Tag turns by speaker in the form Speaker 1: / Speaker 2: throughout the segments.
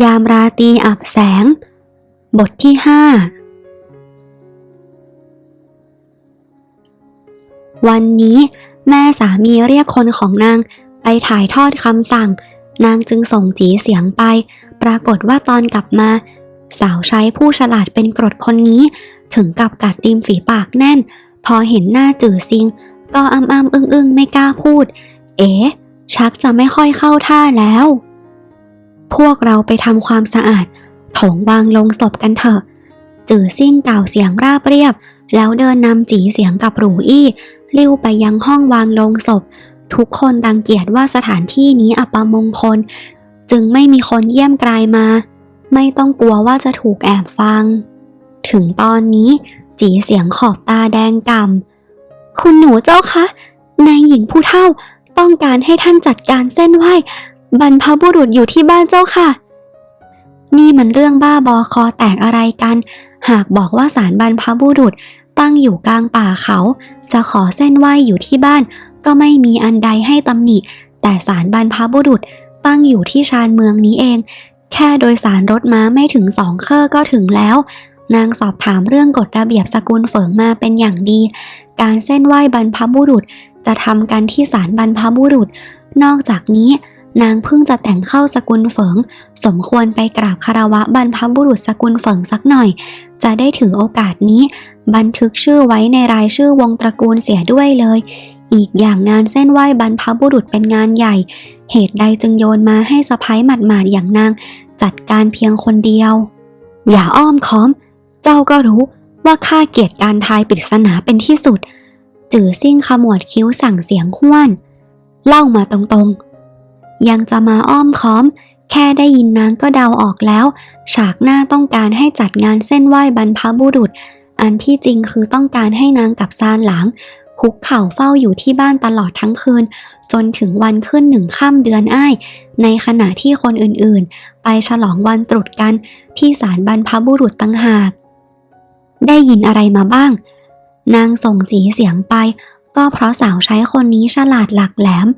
Speaker 1: ยามราตรีอับแสง บทที่ห้าวันนี้แม่สามีเรียกคนของนางไปถ่ายทอดคำสั่ง นางจึงส่งจีเสียงไป ปรากฏว่าตอนกลับมา สาวใช้ผู้ฉลาดเป็นกรดคนนี้ ถึงกับกัดริมฝีปากแน่น พอเห็นหน้าจื่อซิง ก็อ้ำอ้ำอึ้งอึ้งไม่กล้าพูด เอ๋ชักจะไม่ค่อยเข้าท่าแล้ว พวกเราไปทำความสะอาดโถงวางลงศพกันเถอะ จื่อซิ่งกล่าวเสียงราบเรียบ แล้วเดินนำจีเสียงกับหรูอี้ลิ้วไปยังห้องวางลงศพ ทุกคนรังเกียจว่าสถานที่นี้อัปมงคล จึงไม่มีคนเยี่ยมกลายมา ไม่ต้องกลัวว่าจะถูกแอบฟัง ถึงตอนนี้จีเสียงขอบตาแดงก่ำคุณหนูเจ้าคะนายหญิงผู้เฒ่าต้องการให้ท่านจัดการเส้นไหว บรรพบุรุษอยู่ที่บ้านเจ้าค่ะ นี่มันเรื่องบ้าบอคอแตกอะไรกัน หากบอกว่าศาลบรรพบุรุษตั้งอยู่กลางป่าเขา จะขอเส้นไหวอยู่ที่บ้าน ก็ไม่มีอันใดให้ตำหนิ แต่ศาลบรรพบุรุษตั้งอยู่ที่ชานเมืองนี้เอง แค่โดยสารรถม้าไม่ถึงสองเคร่อก็ถึงแล้ว นางสอบถามเรื่องกฎระเบียบสกุลเฟิงมาเป็นอย่างดี การเส้นไหวบรรพบุรุษจะทำกันที่ศาลบรรพบุรุษ นอกจากนี้ นางเพิ่งจะแต่งเข้าสกุลเฟิง สมควรไปกราบคารวะบรรพบุรุษสกุลเฟิงสักหน่อย จะได้ถือโอกาสนี้ บันทึกชื่อไว้ในรายชื่อวงตระกูลเสียด้วยเลย อีกอย่างงานเส้นไหว้บรรพบุรุษเป็นงานใหญ่ เหตุใดจึงโยนมาให้สะพ้ายหมาดๆอย่างนาง จัดการเพียงคนเดียว อย่าอ้อมค้อม เจ้าก็รู้ว่าข้าเกียดการทายปริศนาเป็นที่สุด จื่อซิ่งขมวดคิ้วสั่งเสียงห้วน เล่ามาตรงๆ ยังจะมาอ้อมค้อม แค่ได้ยินนางก็เดาออกแล้ว ฉากหน้าต้องการให้จัดงานเส้นไหว้บรรพบุรุษ อันที่จริงคือต้องการให้นางกับซานหลางคุกเข่าเฝ้าอยู่ที่บ้านตลอดทั้งคืน จนถึงวันขึ้นหนึ่งค่ำเดือนอ้าย ในขณะที่คนอื่นๆ ไปฉลองวันตรุษกันที่ศาลบรรพบุรุษตั้งหาก ได้ยินอะไรมาบ้าง นางส่งจีเสียงไป ก็เพราะสาวใช้คนนี้ฉลาดหลักแหลม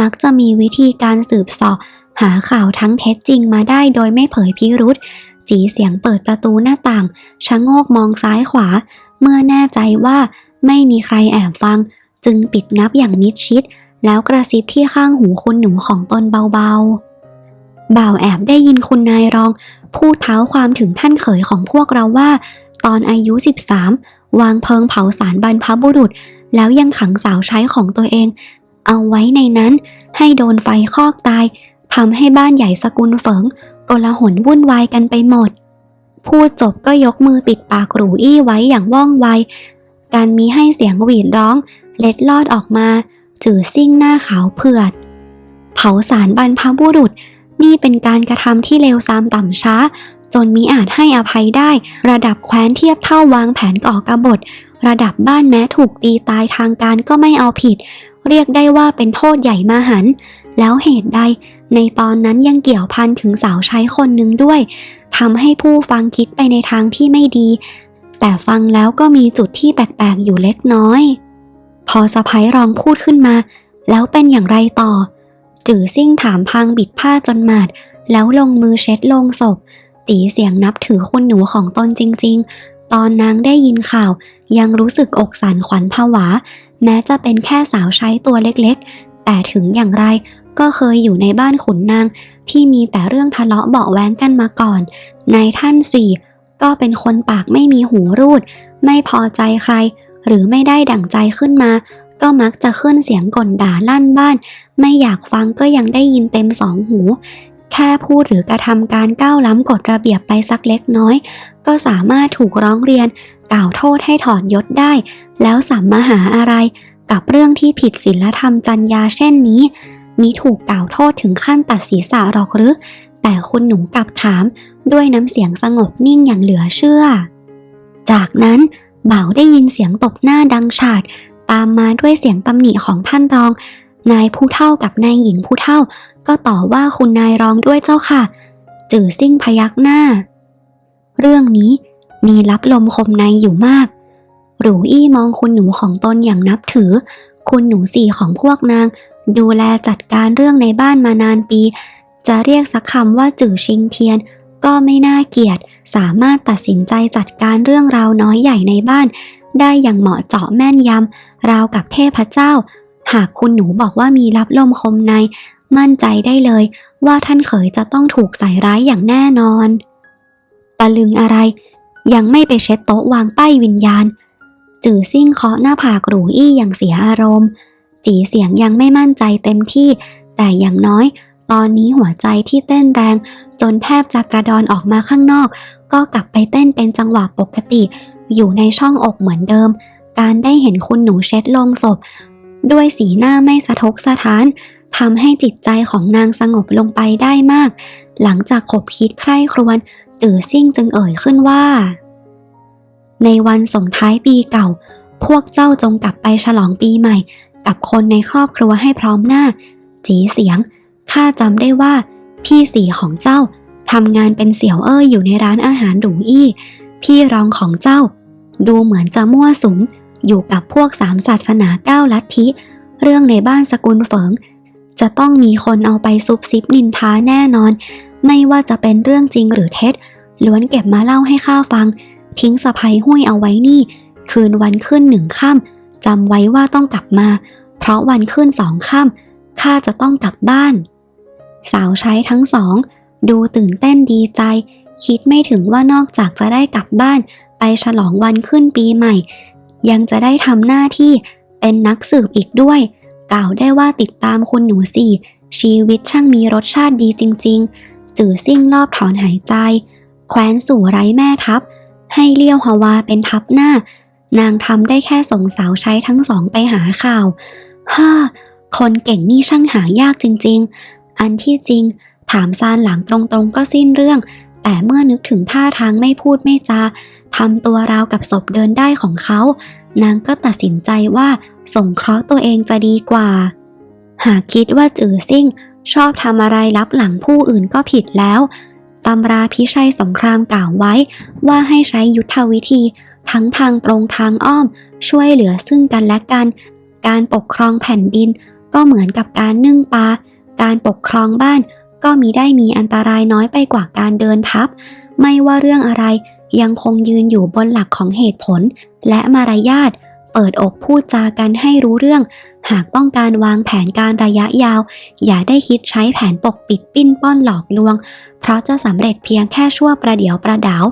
Speaker 1: มักจะมีวิธีการสืบสอบ หาข่าวทั้งเท็จจริงมาได้โดยไม่เผยพิรุษจีเสียงเปิดประตูหน้าต่างชะโงกมองซ้ายขวา เมื่อแน่ใจว่าไม่มีใครแอบฟัง จึงปิดงับอย่างมิดชิด แล้วกระซิบที่ข้างหูคุณหนูของตนเบาๆ บ่าวแอบได้ยินคุณนายรอง พูดเท้าความถึงท่านเขยของพวกเราว่า ตอนอายุ 13 วางเพลิงเผาสารบรรพบุรุษ แล้วยังขังสาวใช้ของตัวเอง เอาไว้ในนั้นให้โดนไฟคอกตายทำให้บ้านใหญ่สกุลเฟิงกลาหนวุ่นวายกันไปหมด พูดจบก็ยกมือปิดปากหรูอี้ไว้อย่างว่องไว การมีให้เสียงหวีดร้อง เล็ดลอดออกมา จือซิ่งหน้าขาวเผือด เผาสารบรรพบุรุษ นี่เป็นการกระทำที่เลวทรามต่ำช้า จนมิอาจให้อภัยได้ ระดับแคว้นเทียบเท่าวางแผนก่อกบฏ ระดับบ้านแม้ถูกตีตายทางการก็ไม่เอาผิด เรียกได้ว่าเป็นโทษใหญ่มาหัน แล้วเหตุใด ในตอนนั้นยังเกี่ยวพันถึงสาวใช้คนหนึ่งด้วยทำให้ผู้ฟังคิดไปในทางที่ไม่ดี แต่ฟังแล้วก็มีจุดที่แปลกๆอยู่เล็กน้อย พอสะพ้ยรองพูดขึ้นมา แล้วเป็นอย่างไรต่อ จื่อซิ่งถามพังบิดผ้าจนหมาด แล้วลงมือเช็ดลงศพตีเสียงนับถือคุณหนูของตนจริงๆ ตอนนางได้ยินข่าว ยังรู้สึกอกสั่นขวัญผวา แม้จะเป็นแค่สาวใช้ตัวเล็กๆ แต่ถึงอย่างไรก็เคยอยู่ในบ้านขุนนาง ที่มีแต่เรื่องทะเลาะเบาแว้งกันมาก่อน นายท่านสี่ก็เป็นคนปากไม่มีหูรูด ไม่พอใจใคร หรือไม่ได้ดั่งใจขึ้นมา ก็มักจะขึ้นเสียงก่นด่าลั่นบ้าน ไม่อยากฟังก็ยังได้ยินเต็มสองหู แค่พูดหรือกระทำการก้าวล้ำกฎระเบียบไปสักเล็กน้อย ก็สามารถถูกร้องเรียน กล่าวโทษให้ถอดยศได้ แล้วสัมมาหาอะไร กับเรื่องที่ผิดศีลธรรมจรรยาเช่นนี้ มิถูกกล่าวโทษถึงขั้นตัดศีรษะหรอกหรือ แต่คุณหนูกลับถาม ด้วยน้ำเสียงสงบนิ่งอย่างเหลือเชื่อ จากนั้นบ่าวได้ยินเสียงตบหน้าดังฉาด ตามมาด้วยเสียงตำหนิของท่านรอง นายผู้เท่ากับนายหญิงผู้เท่า ก็ต่อว่าคุณนายรองด้วยเจ้าค่ะ จื่อซิ่งพยักหน้า เรื่องนี้มีลับลมคมในอยู่มาก หรูอี้มองคุณหนูของตนอย่างนับถือ คุณหนูสี่ของพวกนาง ดูแลจัดการเรื่องในบ้านมานานปี จะเรียกสักคำว่าจื่อชิงเทียน ก็ไม่น่าเกลียดสามารถตัดสินใจจัดการเรื่องราวน้อยใหญ่ในบ้าน ได้อย่างเหมาะเจาะแม่นยำราวกับเทพเจ้า หากคุณหนูบอกว่ามีรับลมคมใน มั่นใจได้เลยว่าท่านเขยจะต้องถูกใส่ร้ายอย่างแน่นอน ตะลึงอะไร ยังไม่ไปเช็ดโต๊ะวางป้ายวิญญาณ จื่อซิ่งเคาะหน้าผากหรูอี้อย่างเสียอารมณ์ จีเสียงยังไม่มั่นใจเต็มที่ แต่อย่างน้อย ตอนนี้หัวใจที่เต้นแรง จนแทบจะกระดอนออกมาข้างนอก ก็กลับไปเต้นเป็นจังหวะปกติ อยู่ในช่องอกเหมือนเดิม การได้เห็นคุณหนูเช็ดลงศพ ด้วยสีหน้าไม่สะทกสะท้านทำให้จิตใจของนางสงบลงไปได้มาก หลังจากขบคิดใคร่ครวญจื่อซิ่งจึงเอ่ยขึ้นว่า ในวันส่งท้ายปีเก่า พวกเจ้าจงกลับไปฉลองปีใหม่ กับคนในครอบครัวให้พร้อมหน้า จีเสียงข้าจำได้ว่า พี่สีของเจ้าทำงานเป็นเสี่ยวเอ้ยอยู่ในร้านอาหารหรูอี้ พี่รองของเจ้า ดูเหมือนจะมั่วสุม อยู่กับพวกสามศาสนาเก้าลัทธิ เรื่องในบ้านสกุลเฟิง จะต้องมีคนเอาไปซุบซิบนินทาแน่นอน ไม่ว่าจะเป็นเรื่องจริงหรือเท็จ ล้วนเก็บมาเล่าให้ข้าฟัง ทิ้งสะพายห้วยเอาไว้นี่ คืนวันขึ้นหนึ่งค่ำจำไว้ว่าต้องกลับมา เพราะวันขึ้นสองค่ำข้าจะต้องกลับบ้าน สาวใช้ทั้งสอง ดูตื่นเต้นดีใจ คิดไม่ถึงว่านอกจากจะได้กลับบ้านไปฉลองวันขึ้นปีใหม่ ยังจะได้ทำหน้าที่เป็นนักสืบอีกด้วย กล่าวได้ว่าติดตามคุณหนูสี่ชีวิตช่างมีรสชาติดีจริง ๆ จื่อซิ่งรอบถอนหายใจ แคว้นสู่ไร้แม่ทัพ ให้เลี้ยวฮาวาเป็นทัพหน้า นางทำได้แค่ส่งสาวใช้ทั้งสองไปหาข่าวฮ่าคนเก่งนี่ช่างหายากจริง ๆ อันที่จริง ถามซานหลังตรงๆก็สิ้นเรื่อง แต่เมื่อนึกถึงท่าทางไม่พูดไม่จาทำตัวราวกับศพเดินได้ของเขา นางก็ตัดสินใจว่าส่งเคราะห์ตัวเองจะดีกว่า หากคิดว่าจือซิ่ง ชอบทำอะไรลับหลังผู้อื่นก็ผิดแล้วตำราพิชัยสงครามกล่าวไว้ว่าให้ใช้ยุทธวิธี ทั้งทางตรงทางอ้อม ช่วยเหลือซึ่งกันและกัน การปกครองแผ่นดิน ก็เหมือนกับการนึ่งปลาการปกครองบ้าน ก็มีได้มีอันตรายน้อยไปกว่าการเดินทัพไม่ว่าเรื่องอะไรยังคงยืนอยู่บนหลักของเหตุผล และมารยาทเปิดอกพูดจากันให้รู้เรื่อง หากต้องการวางแผนการระยะยาว อย่าได้คิดใช้แผนปกปิดปิ้นป้อนหลอกลวง เพราะจะสำเร็จเพียงแค่ชั่วประเดี๋ยวประดาว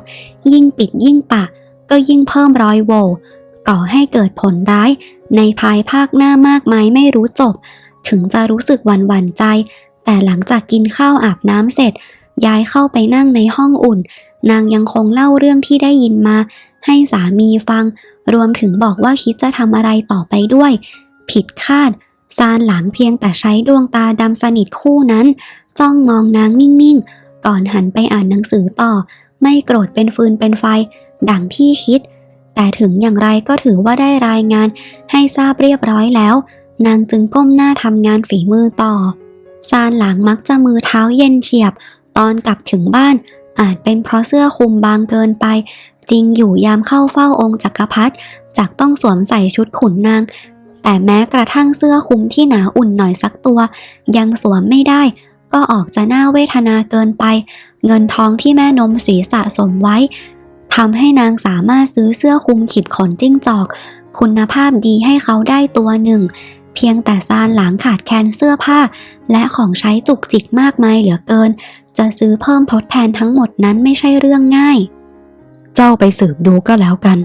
Speaker 1: ยิ่งปิดยิ่งปะ ก็ยิ่งเพิ่มรอยโว่ก่อให้เกิดผลร้าย ในภายภาคหน้ามากมายไม่รู้จบ ถึงจะรู้สึกหวั่นหวั่นใจ แต่หลังจากกินข้าวอาบน้ำเสร็จ ย้ายเข้าไปนั่งในห้องอุ่น นางยังคงเล่าเรื่องที่ได้ยินมา ให้สามีฟัง รวมถึงบอกว่าคิดจะทำอะไรต่อไปด้วย ผิดคาด ซานหลังเพียงแต่ใช้ดวงตาดำสนิทคู่นั้น จ้องมองนางนิ่งๆ ก่อนหันไปอ่านหนังสือต่อ ไม่โกรธเป็นฟืนเป็นไฟ ดังที่คิด แต่ถึงอย่างไรก็ถือว่าได้รายงาน ให้ทราบเรียบร้อยแล้ว นางจึงก้มหน้าทำงานฝีมือต่อ ซานหลังมักจะมือเท้าเย็นเฉียบ ตอนกลับถึงบ้าน อาจเป็นเพราะเสื้อคลุมบางเกินไป จริงอยู่ยามเข้าเฝ้าองค์จักรพรรดิจากต้องสวมใส่ชุดขุนนาง แต่แม้กระทั่งเสื้อคลุมที่หนาอุ่นหน่อยสักตัว ยังสวมไม่ได้ ก็ออกจะน่าเวทนาเกินไป เงินทองที่แม่นมสีสะสมไว้ทำให้นางสามารถซื้อเสื้อคลุมขีดขนจิ้งจอก คุณภาพดีให้เขาได้ตัวหนึ่ง เพียงแต่ซานหลังขาดแคลนเสื้อผ้า และของใช้จุกจิกมากมายเหลือเกิน จะซื้อเพิ่มทดแทนทั้งหมดนั้นไม่ใช่เรื่องง่าย เจ้าไปสืบดูก็แล้วกัน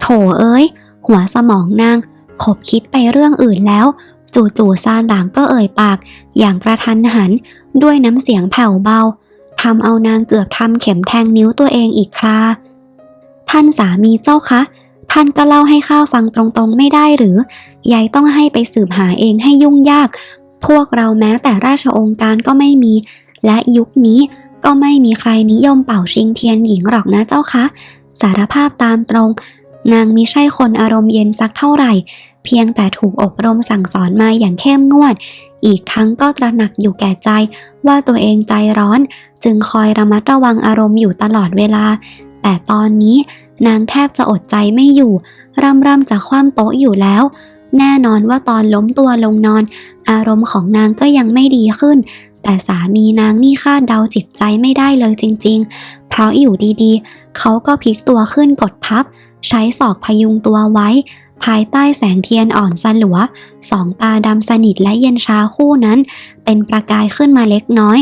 Speaker 1: โถเอ้ย หัวสมองนางขบคิดไปเรื่องอื่นแล้ว จู่ๆซานหลังก็เอ่ยปาก อย่างกระทันหันด้วยน้ำเสียงแผ่วเบาทำเอานางเกือบทำเข็มแทงนิ้วตัวเองอีกคราท่านสามีเจ้าคะ ท่านก็เล่าให้ข้าฟังตรงๆไม่ได้หรือยายต้องให้ไปสืบหาเองให้ยุ่งยาก พวกเราแม้แต่ราชองค์การก็ไม่มี และยุคนี้ก็ไม่มีใครนิยมเป่าชิงเทียนหญิงหรอกนะเจ้าคะ สารภาพตามตรง นางมิใช่คนอารมณ์เย็นสักเท่าไหร่ เพียงแต่ถูกอบรมสั่งสอนมาอย่างเข้มงวด อีกทั้งก็ตระหนักอยู่แก่ใจ ว่าตัวเองใจร้อน จึงคอยระมัดระวังอารมณ์อยู่ตลอดเวลา แต่ตอนนี้ นางแทบจะอดใจไม่อยู่ร่ำร่ำจะคว่ำโต๊ะอยู่แล้ว แน่นอนว่าตอนล้มตัวลงนอน อารมณ์ของนางก็ยังไม่ดีขึ้น แต่สามีนางนี่คาดเดาจิตใจไม่ได้เลยจริง ๆ เพราะอยู่ดีๆ เขาก็พลิกตัวขึ้นกดทับ ใช้ศอกพยุงตัวไว้ ภายใต้แสงเทียนอ่อนสลัว สองตาดำสนิทและเย็นชาคู่นั้น เป็นประกายขึ้นมาเล็กน้อย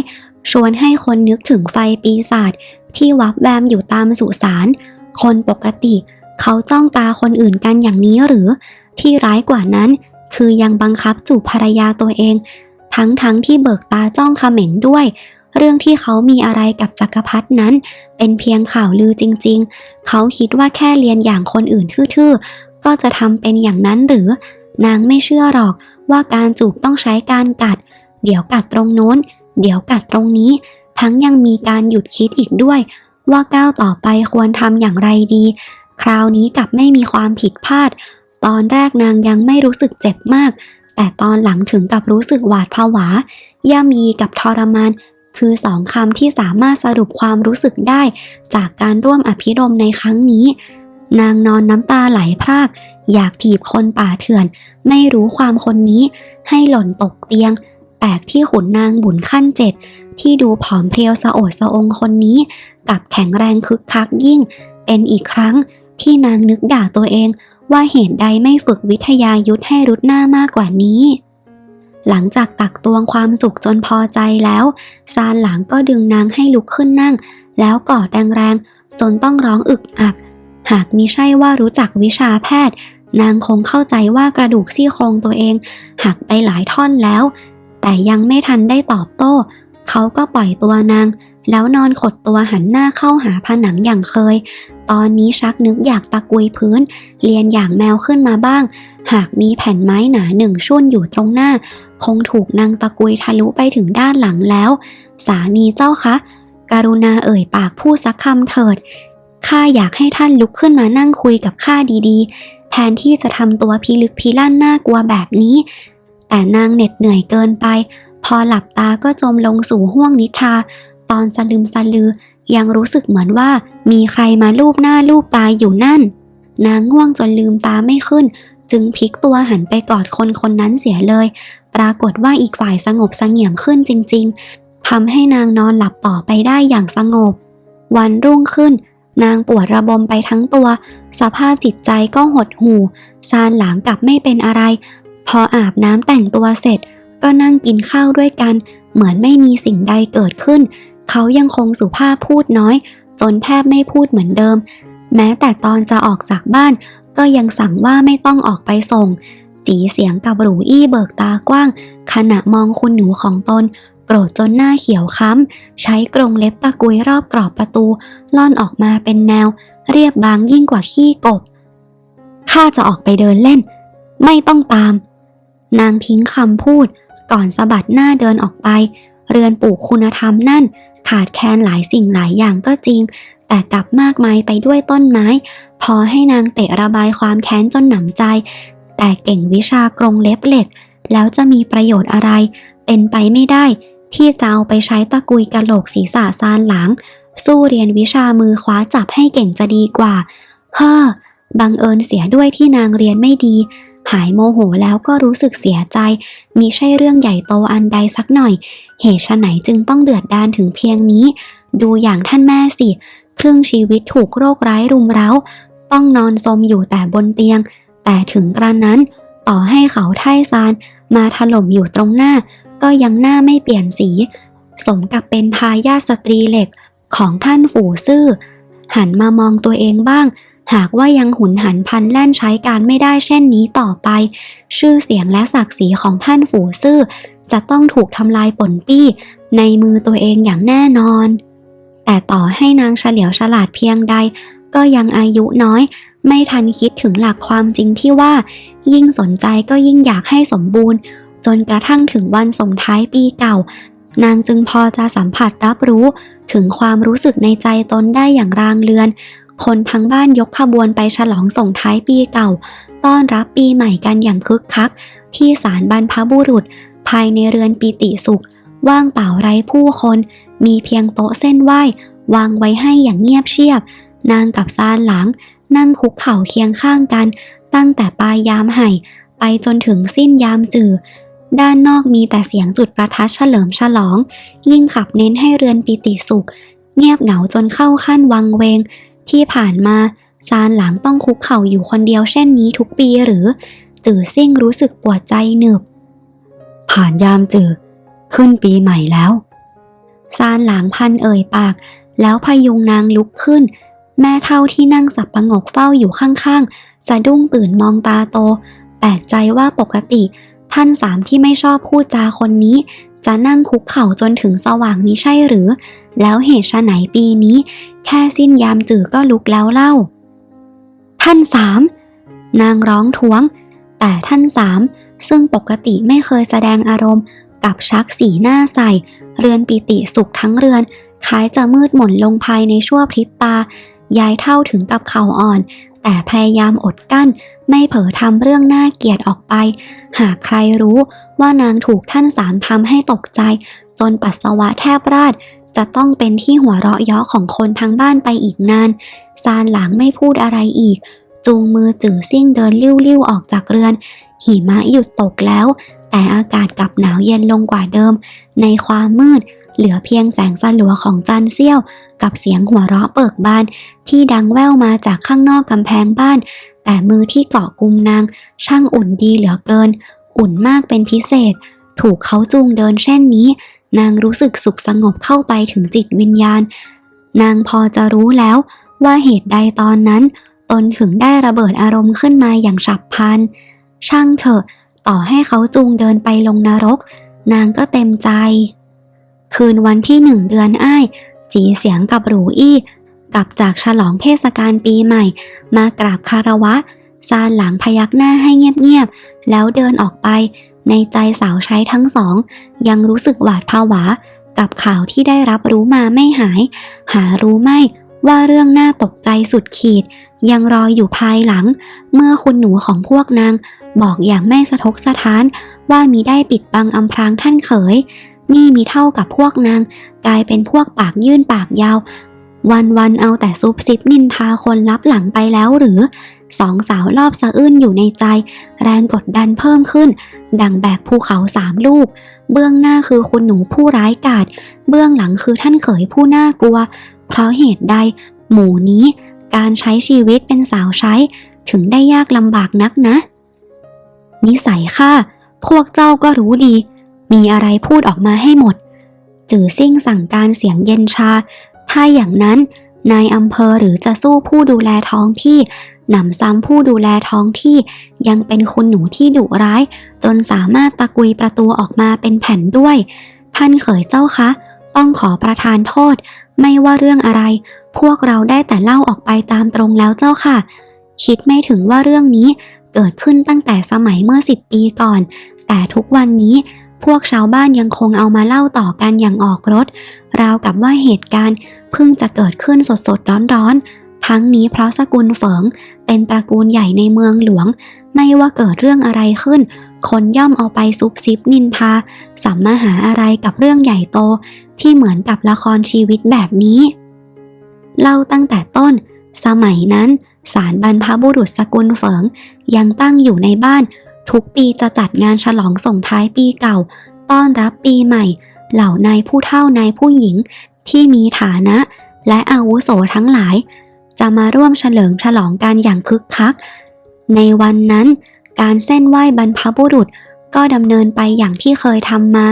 Speaker 1: ชวนให้คนนึกถึงไฟปีศาจที่วับแวมอยู่ตามสุสาน คนปกติ เขาจ้องตาคนอื่นกันอย่างนี้หรือ ที่ร้ายกว่านั้น คือยังบังคับจูบภรรยาตัวเอง ทั้งทั้งที่เบิกตาจ้องเขม็งด้วย เรื่องที่เขามีอะไรกับจักรพรรดินั้น เป็นเพียงข่าวลือจริง ๆ เขาคิดว่าแค่เรียนอย่างคนอื่นทื่อๆ ก็จะทำเป็นอย่างนั้นหรือ นางไม่เชื่อหรอกว่าการจูบต้องใช้การกัด เดี๋ยวกัดตรงโน้น เดี๋ยวกัดตรงนี้ ทั้งยังมีการหยุดคิดอีกด้วย ว่าก้าวต่อไปควรทำอย่างไรดี คราวนี้กลับไม่มีความผิดพลาด ตอนแรกนางยังไม่รู้สึกเจ็บมาก แต่ตอนหลังถึงกับรู้สึกหวาดผวา ย่ำยีกับทรมาน คือสองคำที่สามารถสรุปความรู้สึกได้ จากการร่วมอภิรมในครั้งนี้ นางนอนน้ำตาไหลพราก อยากถีบคนป่าเถื่อน ไม่รู้ความคนนี้ ให้หล่นตกเตียงแปลกที่ขุนนางบุญขั้นเจ็ด ที่ดูผอมเพรียวสะโอดสะองคนนี้กลับแข็งแรงคึกคักยิ่ง เป็นอีกครั้งที่นางนึกด่าตัวเองว่าเหตุใดไม่ฝึกวิทยายุทธให้รุดหน้ามากกว่านี้ หลังจากตักตวงความสุขจนพอใจแล้ว ซานหลังก็ดึงนางให้ลุกขึ้นนั่ง แล้วกอดแรงๆจนต้องร้องอึกอัก หากมิใช่ว่ารู้จักวิชาแพทย์ นางคงเข้าใจว่ากระดูกซี่โครงตัวเอง หักไปหลายท่อนแล้ว แต่ยังไม่ทันได้ตอบโต้ เขาก็ปล่อยตัวนาง แล้วนอนขดตัวหันหน้าเข้าหาผนังอย่างเคย ตอนนี้ชักนึกอยากตะกุยพื้น เรียนอย่างแมวขึ้นมาบ้าง หากมีแผ่นไม้หนาหนึ่งชุ่นอยู่ตรงหน้า คงถูกนางตะกุยทะลุไปถึงด้านหลังแล้ว สามีเจ้าคะ กรุณาเอ่ยปากพูดสักคำเถิดข้าอยากให้ท่านลุกขึ้นมานั่งคุยกับข้าดีๆ แทนที่จะทำตัวพิลึกพิลั่นน่ากลัวแบบนี้ แต่นางเหน็ดเหนื่อยเกินไป พอหลับตาก็จมลงสู่ห้วงนิทรา ตอนสลืมสลือ ยังรู้สึกเหมือนว่ามีใครมาลูบหน้าลูบตาอยู่นั่น นางง่วงจนลืมตาไม่ขึ้น จึงพลิกตัวหันไปกอดคนคนนั้นเสียเลย ปรากฏว่าอีกฝ่ายสงบเสงี่ยมขึ้นจริง ๆทำให้นางนอนหลับต่อไปได้อย่างสงบ วันรุ่งขึ้นนางปวดระบมไปทั้งตัว สภาพจิตใจก็หดหู่ ซานหลางกลับไม่เป็นอะไร พออาบน้ำแต่งตัวเสร็จ ก็นั่งกินข้าวด้วยกัน เหมือนไม่มีสิ่งใดเกิดขึ้น เขายังคงสุภาพพูดน้อย จนแทบไม่พูดเหมือนเดิม แม้แต่ตอนจะออกจากบ้าน ก็ยังสั่งว่าไม่ต้องออกไปส่ง จีเสียงกับหรูอี้เบิกตากว้าง ขณะมองคุณหนูของตน โกรธจนหน้าเขียวค้ำ ใช้กรงเล็บตะกุยรอบกรอบประตู ล่อนออกมาเป็นแนว เรียบบางยิ่งกว่าขี้กบข้าจะออกไปเดินเล่น ไม่ต้องตาม นางทิ้งคำพูด ก่อนสะบัดหน้าเดินออกไป เรือนปลูกคุณธรรมนั่น ขาดแคลนหลายสิ่งหลายอย่างก็จริง แต่กลับมากมายไปด้วยต้นไม้ พอให้นางเตะระบายความแค้นจนหนำใจ แต่เก่งวิชากรงเล็บเหล็ก แล้วจะมีประโยชน์อะไร เป็นไปไม่ได้ ที่จะเอาไปใช้ตะกุยกะโหลกศีรษะซานหลัง สู้เรียนวิชามือคว้าจับให้เก่งจะดีกว่า เฮ้อบังเอิญเสียด้วยที่นางเรียนไม่ดี หายโมโหแล้วก็รู้สึกเสียใจมิใช่เรื่องใหญ่โตอันใดสักหน่อย เหตุไฉนจึงต้องเดือดดานถึงเพียงนี้ ดูอย่างท่านแม่สิ ครึ่งชีวิตถูกโรคร้ายรุมเร้า ต้องนอนสมอยู่แต่บนเตียง แต่ถึงกระนั้น ต่อให้เขาไท่ซานมาถล่มอยู่ตรงหน้า ก็ยังหน้าไม่เปลี่ยนสี สมกับเป็นทายาทสตรีเหล็กของท่านฝูซื่อหันมามองตัวเองบ้าง หากว่ายังหุนหันพันแล่นใช้การไม่ได้เช่นนี้ต่อไป ชื่อเสียงและศักดิ์ศรีของท่านฝูซื่อ จะต้องถูกทำลายป่นปี้ ในมือตัวเองอย่างแน่นอน แต่ต่อให้นางเฉลียวฉลาดเพียงใด ก็ยังอายุน้อย ไม่ทันคิดถึงหลักความจริงที่ว่า ยิ่งสนใจก็ยิ่งอยากให้สมบูรณ์ จนกระทั่งถึงวันส่งท้ายปีเก่านางจึงพอจะสัมผัสรับรู้ถึงความรู้สึกในใจตนได้อย่างรางเรือน คนทั้งบ้านยกขบวนไปฉลองส่งท้ายปีเก่า ต้อนรับปีใหม่กันอย่างคึกคัก ที่ศาลบรรพบุรุษ ภายในเรือนปีติสุข ว่างเปล่าไร้ผู้คน มีเพียงโต๊ะเส้นไหว้ วางไว้ให้อย่างเงียบเชียบ นางกับซานหลัง นั่งคุกเข่าเคียงข้างกัน ตั้งแต่ปลายยามไห่ ไปจนถึงสิ้นยามจือด้านนอกมีแต่เสียงจุดประทัดเฉลิมฉลอง ยิ่งขับเน้นให้เรือนปีติสุข เงียบเหงาจนเข้าขั้นวังเวง ที่ผ่านมาซานหลังต้องคุกเข่าอยู่คนเดียวเช่นนี้ทุกปีหรือ จือซิ่งรู้สึกปวดใจหนึบ ผ่านยามจือ ขึ้นปีใหม่แล้วซานหลางพันเอ่ยปาก แล้วพยุงนางลุกขึ้น แม่เท่าที่นั่งสับประงกเฝ้าอยู่ข้างๆสะดุ้งตื่นมองตาโต แปลกใจว่าปกติ ท่านสามที่ไม่ชอบพูดจาคนนี้ จะนั่งคุกเข่าจนถึงสว่างมิใช่หรือ แล้วเหตุชะไฉนปีนี้ แค่สิ้นยามจือก็ลุกแล้วเล่า ท่านสามนางร้องท้วง แต่ท่านสามซึ่งปกติไม่เคยแสดงอารมณ์ กับชักสีหน้าใส่ เรือนปิติสุขทั้งเรือนคล้ายจะมืดหม่นลงภายในชั่วพริบตายายเท่าถึงกับเข่าอ่อน แต่พยายามอดกั้น ไม่เผลอทำเรื่องน่าเกลียดออกไป หากใครรู้ว่านางถูกท่านสามทำให้ตกใจ จนปัสสาวะแทบราดจะต้องเป็นที่หัวเราะเยาะของคนทั้งบ้านไปอีกนาน ซานหลังไม่พูดอะไรอีก จูงมือจื่อซิ่งเดินลิ้วๆออกจากเรือน หิมะหยุดตกแล้ว แต่อากาศกลับหนาวเย็นลงกว่าเดิม ในความมืด เหลือเพียงแสงสลัวของจันเสี้ยว กับเสียงหัวเราะเบิกบาน ที่ดังแว่วมาจากข้างนอกกำแพงบ้าน แต่มือที่เกาะกุมนาง ช่างอุ่นดีเหลือเกิน อุ่นมากเป็นพิเศษ ถูกเขาจูงเดินเช่นนี้ นางรู้สึกสุขสงบเข้าไปถึงจิตวิญญาณ นางพอจะรู้แล้วว่าเหตุใดตอนนั้น ตนถึงได้ระเบิดอารมณ์ขึ้นมาอย่างฉับพลัน ช่างเถอะ ต่อให้เขาจูงเดินไปลงนรก นางก็เต็มใจ คืนวันที่หนึ่งเดือนอ้าย จีเสียงกับหรูอี้กลับจากฉลองเทศกาลปีใหม่ มากราบคารวะ ซานหลังพยักหน้าให้เงียบๆ แล้วเดินออกไป ในใจสาวใช้ทั้งสอง ยังรู้สึกหวาดผวา กับข่าวที่ได้รับรู้มาไม่หาย หารู้ไม่ว่าเรื่องน่าตกใจสุดขีด ยังรออยู่ภายหลัง เมื่อคุณหนูของพวกนาง บอกอย่างไม่สะทกสะท้านว่ามีได้ปิดบังอำพรางท่านเขย นี่มีเท่ากับพวกนาง กลายเป็นพวกปากยื่นปากยาว วันวันเอาแต่ซุบซิบนินทาคนรับหลังไปแล้วหรือ สองสาวรอบสะอื้นอยู่ในใจ แรงกดดันเพิ่มขึ้น ดังแบกภูเขาสามลูก เบื้องหน้าคือคุณหนูผู้ร้ายกาจเบื้องหลังคือท่านเขยผู้น่ากลัว เพราะเหตุใด หมู่นี้ การใช้ชีวิตเป็นสาวใช้ ถึงได้ยากลำบากนักนะ นิสัยค่ะพวกเจ้าก็รู้ดี มีอะไรพูดออกมาให้หมด จือซิ่งสั่งการเสียงเย็นชา ถ้าอย่างนั้นนายอำเภอหรือจะสู้ผู้ดูแลท้องที่หนำซ้ำผู้ดูแลท้องที่ ยังเป็นคุณหนูที่ดุร้าย จนสามารถตะกุยประตูออกมาเป็นแผ่นด้วย ท่านเขยเจ้าคะ ต้องขอประทานโทษ ไม่ว่าเรื่องอะไร พวกเราได้แต่เล่าออกไปตามตรงแล้วเจ้าค่ะ คิดไม่ถึงว่าเรื่องนี้เกิดขึ้นตั้งแต่สมัยเมื่อสิบปีก่อน แต่ทุกวันนี้ พวกชาวบ้านยังคงเอามาเล่าต่อกันอย่างออกรถ ราวกับว่าเหตุการณ์เพิ่งจะเกิดขึ้นสดๆร้อนๆ ทั้งนี้เพราะสกุลเฝิงเป็นตระกูลใหญ่ในเมืองหลวง ไม่ว่าเกิดเรื่องอะไรขึ้น คนย่อมเอาไปซุบซิบนินทาสัมมาหาอะไรกับเรื่องใหญ่โต ที่เหมือนกับละครชีวิตแบบนี้ เล่าตั้งแต่ต้น สมัยนั้นศาลบรรพบุรุษสกุลเฝิงยังตั้งอยู่ในบ้าน ทุกปีจะจัดงานฉลองส่งท้ายปีเก่า ต้อนรับปีใหม่ เหล่านายผู้เฒ่านายผู้หญิงที่มีฐานะ และอาวุโสทั้งหลาย จะมาร่วมเฉลิมฉลองกันอย่างคึกคัก ในวันนั้น การเส้นไหว้บรรพบุรุษก็ดำเนินไปอย่างที่เคยทำมา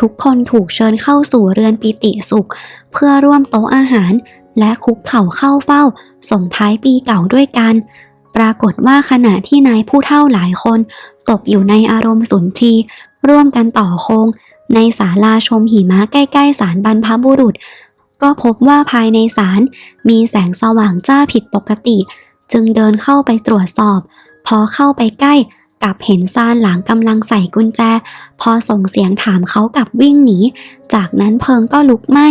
Speaker 1: ทุกคนถูกเชิญเข้าสู่เรือนปิติสุข เพื่อร่วมโต๊ะอาหาร และคุกเข่าเข้าเฝ้า ส่งท้ายปีเก่าด้วยกัน ปรากฏว่าขณะที่นายผู้เฒ่าหลายคน ตกอยู่ในอารมณ์สุนทรีร่วมกันต่อโคง ในศาลาชมหิมะใกล้ๆศาลบรรพบุรุษ ก็พบว่าภายในศาลมีแสงสว่างจ้าผิดปกติ จึงเดินเข้าไปตรวจสอบ พอเข้าไปใกล้กลับเห็นซานหลังกำลังใส่กุญแจ พอส่งเสียงถามเขากลับวิ่งหนี จากนั้นเพลิงก็ลุกไหม้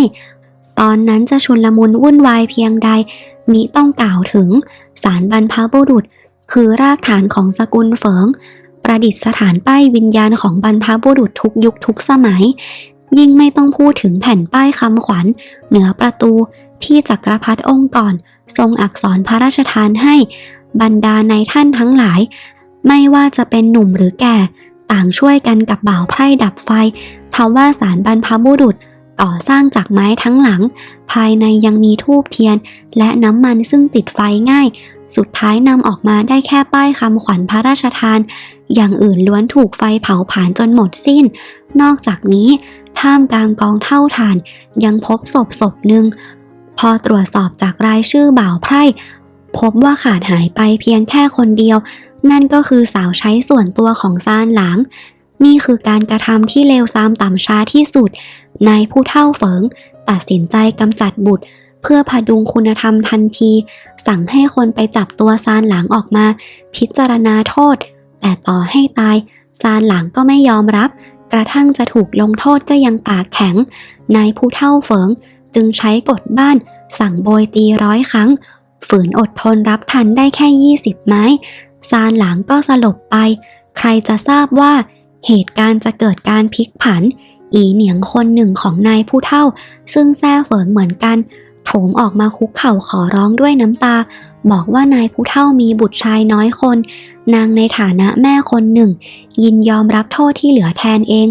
Speaker 1: ตอนนั้นจะชุนละมุนวุ่นวายเพียงใดมิต้องกล่าวถึง สารบรรพบุรุษ คือรากฐานของสกุลเฟิง ประดิษฐานป้ายวิญญาณของบรรพบุรุษทุกยุคทุกสมัย ยิ่งไม่ต้องพูดถึงแผ่นป้ายคำขวัญ เหนือประตูที่จักรพรรดิองค์ก่อน ทรงอักษรพระราชทานให้บรรดาในท่านทั้งหลาย ไม่ว่าจะเป็นหนุ่มหรือแก่ ต่างช่วยกันกับบ่าวไพร่ดับไฟทว่าสารบรรพบุรุษ ก่อสร้างจากไม้ทั้งหลัง ภายในยังมีทูบเทียน และน้ำมันซึ่งติดไฟง่าย สุดท้ายนำออกมาได้แค่ป้ายคำขวัญพระราชทาน อย่างอื่นล้วนถูกไฟเผาผลาญจนหมดสิ้น นอกจากนี้ ท่ามกลางกองเท่าฐาน ยังพบศพศพหนึ่ง พอตรวจสอบจากรายชื่อบ่าวไพร่ พบว่าขาดหายไปเพียงแค่คนเดียว นั่นก็คือสาวใช้ส่วนตัวของซานหลาง นี่คือการกระทำที่เลวทรามต่ำช้าที่สุด นายผู้เท่าเฝิง ตัดสินใจกำจัดบุตร เพื่อพดุงคุณธรรมทันที สั่งให้คนไปจับตัวซานหลางออกมา พิจารณาโทษ แต่ต่อให้ตายซานหลางก็ไม่ยอมรับ กระทั่งจะถูกลงโทษก็ยังปากแข็ง นายผู้เท่าเฝิง จึงใช้กฎบ้าน สั่งโบยตีร้อยครั้ง ฝืนอดทนรับทันได้แค่ 20 ไม้ซานหลางก็สลบไป ใครจะทราบว่า เหตุการณ์จะเกิดการพลิกผัน อีเหนียงคนหนึ่งของนายผู้เท่า ซึ่งแซ่เฝิงเหมือนกัน โถมออกมาคุกเข่าขอร้องด้วยน้ำตา บอกว่านายผู้เท่ามีบุตรชายน้อยคน นางในฐานะแม่คนหนึ่ง ยินยอมรับโทษที่เหลือแทนเอง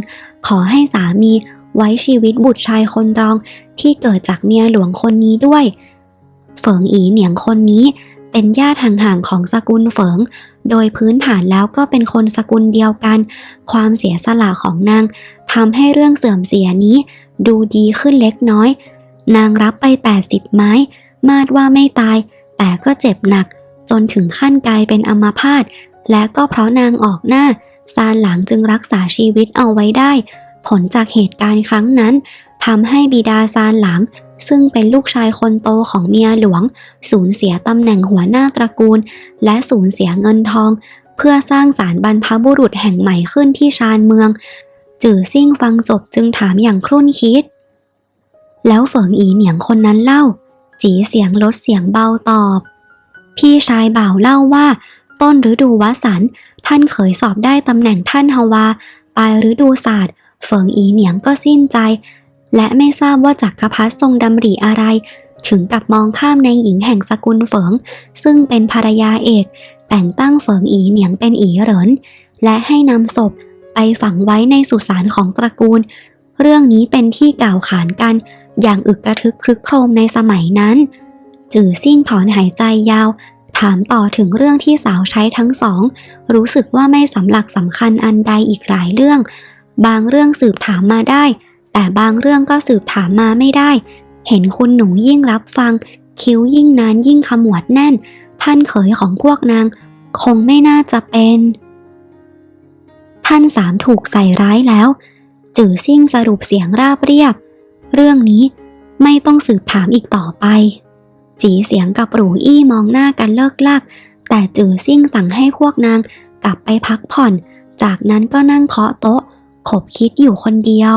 Speaker 1: ขอให้สามีไว้ชีวิตบุตรชายคนรองที่เกิดจากเมียหลวงคนนี้ด้วย เฝิงอีเหนียงคนนี้ เป็นญาติห่างๆของสกุลเฝิง โดยพื้นฐานแล้วก็เป็นคนสกุลเดียวกัน ความเสียสละของนางทำให้เรื่องเสื่อมเสียนี้ ดูดีขึ้นเล็กน้อย นางรับไป 80 ไม้ มาดว่าไม่ตาย แต่ก็เจ็บหนัก จนถึงขั้นกลายเป็นอัมพาต และก็เพราะนางออกหน้า ซานหลังจึงรักษาชีวิตเอาไว้ได้ ผลจากเหตุการณ์ครั้งนั้นทำให้บิดาซานหลัง ซึ่งเป็นลูกชายคนโตของเมียหลวง สูญเสียตำแหน่งหัวหน้าตระกูล และสูญเสียเงินทอง เพื่อสร้างศาลบรรพบุรุษแห่งใหม่ขึ้นที่ชานเมือง จื่อซิ่งฟังจบจึงถามอย่างครุ่นคิด แล้วเฝิงอีเหนียงคนนั้นเล่า จีเสียงลดเสียงเบาตอบ พี่ชายบ่าวเล่าว่า ต้นฤดูวสันต์ท่านเคยสอบได้ตำแหน่งท่านฮาวาปลายฤดูศาสตร์เฟิงอีเหนียงก็สิ้นใจ และไม่ทราบว่าจักรพรรดิทรงดำริอะไร ถึงกับมองข้ามในหญิงแห่งสกุลเฟิง ซึ่งเป็นภรรยาเอก แต่งตั้งเฟิงอีเหนียงเป็นอีเหรินและให้นำศพไปฝังไว้ในสุสานของตระกูล เรื่องนี้เป็นที่กล่าวขานกัน อย่างอึกกระทึกครึกโครมในสมัยนั้น จื่อซิ่งถอนหายใจยาว ถามต่อถึงเรื่องที่สาวใช้ทั้งสอง รู้สึกว่าไม่สำหลักสำคัญอันใดอีกหลายเรื่อง บางเรื่องสืบถามมาได้ แต่บางเรื่องก็สืบถามมาไม่ได้ เห็นคุณหนูยิ่งรับฟัง คิ้วยิ่งนานยิ่งขมวดแน่น ท่านเขยของพวกนาง คงไม่น่าจะเป็น ท่านสามถูกใส่ร้ายแล้ว จื่อซิ่งสรุปเสียงราบเรียบ เรื่องนี้ไม่ต้องสืบถามอีกต่อไป จีเสียงกับหรูอี้มองหน้ากันเลิกลักแต่จื่อซิ่งสั่งให้พวกนางกลับไปพักผ่อน จากนั้นก็นั่งเคาะโต๊ะ ขบคิดอยู่คนเดียว